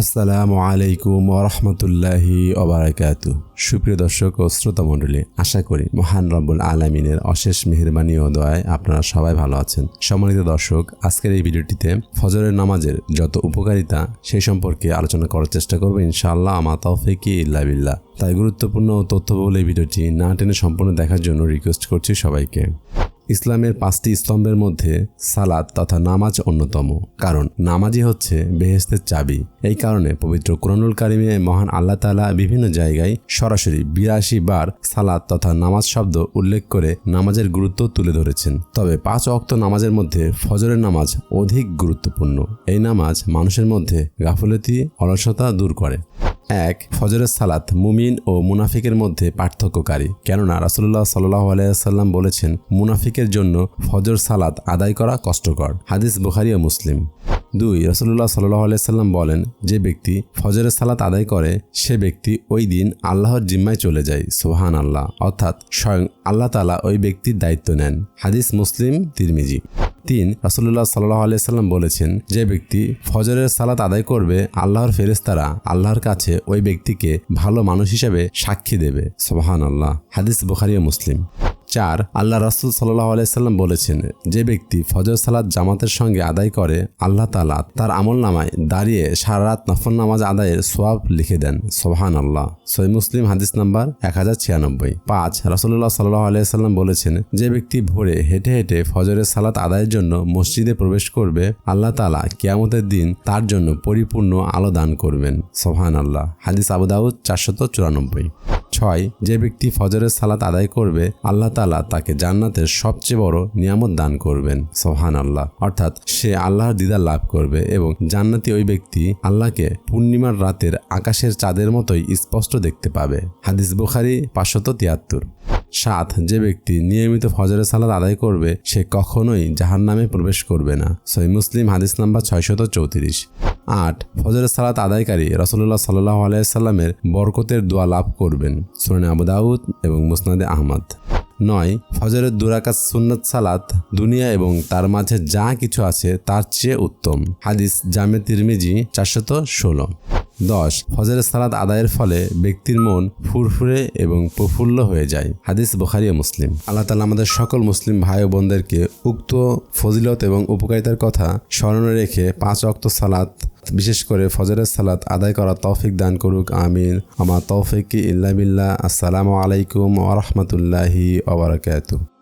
আসসালামু আলাইকুম ওরহমতুল্লাহি ওবরাকাত সুপ্রিয় দর্শক ও শ্রোতা মণ্ডলী, আশা করি মহান রব্বুল আলমিনের অশেষ মেহরবানি ও দয়ায় আপনারা সবাই ভালো আছেন। সম্মানিত দর্শক, আজকের এই ভিডিওটিতে ফজরের নামাজের যত উপকারিতা সেই সম্পর্কে আলোচনা করার চেষ্টা করব ইনশাআল্লাহ, আমা তৌফিকি ইল্লা বিল্লাহ। তাই গুরুত্বপূর্ণ তথ্যবহুল এই ভিডিওটি না টেনে সম্পূর্ণ দেখার জন্য রিকোয়েস্ট করছি সবাইকে। ইসলামের পাঁচটি স্তম্ভের মধ্যে সালাদ তথা নামাজ অন্যতম, কারণ নামাজই হচ্ছে বেহেস্তের চাবি। এই কারণে পবিত্র কোরআনুল কারিমে মহান আল্লাহ তালা বিভিন্ন জায়গায় সরাসরি বিরাশি বার সালাদ তথা নামাজ শব্দ উল্লেখ করে নামাজের গুরুত্ব তুলে ধরেছেন। তবে পাঁচ অক্ত নামাজের মধ্যে ফজরের নামাজ অধিক গুরুত্বপূর্ণ। এই নামাজ মানুষের মধ্যে গাফলতি, অলসতা দূর করে। এক, ফজরের সালাত মুমিন ও মুনাফিকের মধ্যে পার্থক্যকারী। কেননা রাসুল্লাহ সাল্লাহ আলাইসাল্লাম বলেছেন, মুনাফিকের জন্য ফজর সালাত আদায় করা কষ্টকর। হাদিস বুখারি ও মুসলিম। দুই রসুল্লাহ সাল্লাহ আলাইসাল্লাম বলেন, যে ব্যক্তি ফজরের সালাত আদায় করে, সে ব্যক্তি ওই দিন আল্লাহর জিম্মায় চলে যায় সোহান আল্লাহ অর্থাৎ স্বয়ং আল্লাহ তালা ওই ব্যক্তির দায়িত্ব নেন। হাদিস মুসলিম, তিরমিজি। তিন রাসুল্লাহ সাল্লাহ আলিয়াল্লাম বলেছেন, যে ব্যক্তি ফজরের সালাত আদায় করবে, আল্লাহর ফেরেস্তারা আল্লাহর কাছে ওই ব্যক্তিকে ভালো মানুষ হিসেবে সাক্ষী দেবে। সোহান আল্লাহ হাদিস বুখারি মুসলিম। চার, আল্লাহ রাসুল সাল্লাহ আলাইসাল্লাম বলেছেন, যে ব্যক্তি ফজর সালাদ জামাতের সঙ্গে আদায় করে, আল্লাহ তালা তার আমল নামায় দাঁড়িয়ে সারা রাত নফল নামাজ আদায়ের সোয়াব লিখে দেন। সোহান আল্লাহ সই মুসলিম হাদিস নাম্বার এক হাজার ছিয়ানব্বই। পাঁচ রাসুল্লাহ সাল্লাহ আলাইসাল্লাম বলেছেন, যে ব্যক্তি ভোরে হেঁটে হেঁটে ফজরের সালাত আদায়ের জন্য মসজিদে প্রবেশ করবে, আল্লাহ তালা কিয়ামতের দিন তার জন্য পরিপূর্ণ আলো দান করবেন। সোহান আল্লাহ হাদিস আবুদাউদ চারশত চুরানব্বই। ছয়, যে ব্যক্তি ফজরের সালাত আদায় করবে, আল্লাহ তালা তাকে জান্নাতের সবচেয়ে বড় নিয়ামত দান করবেন। সোহান আল্লাহ অর্থাৎ সে আল্লাহর দিদার লাভ করবে এবং জান্নাতি ওই ব্যক্তি আল্লাহকে পূর্ণিমার রাতের আকাশের চাঁদের মতোই স্পষ্ট দেখতে পাবে। হাদিস বুখারি পাঁচশত তিয়াত্তর। সাত, যে ব্যক্তি নিয়মিত ফজরের সালাদ আদায় করবে, সে কখনোই জাহান নামে প্রবেশ করবে না। সই মুসলিম, হাদিস নাম্বার ছয়শত চৌত্রিশ। আট, ফজরের সালাত আদায়কারী রসল্লাহ সাল্লাহ আলাইসাল্লামের বরকতের দোয়া লাভ করবেন। সুরানে আবু দাউদ এবং মুসনাদে আহমদ। নয়, ফজরের দুরাকাত সুন্নত সালাত দুনিয়া এবং তার মাঝে যা কিছু আছে তার চেয়ে উত্তম। হাদিস জামে তিরমিজি চারশত ষোলো। দশ, ফজরের সালাদ আদায়ের ফলে ব্যক্তির মন ফুরফুরে এবং প্রফুল্ল হয়ে যায়। হাদিস বুখারি মুসলিম। আল্লাহ তালা আমাদের সকল মুসলিম ভাই বোনদেরকে উক্ত ফজিলত এবং উপকারিতার কথা স্মরণে রেখে পাঁচ অক্ত সালাত বিশেষ করে ফজরের সালাত আদায় করা তৌফিক দান করুক, আমিন। আমার তৌফিক ইল্লা বিল্লাহ। আসসালামু আলাইকুম ওরহমতুল্লাহি ওবরাকাতু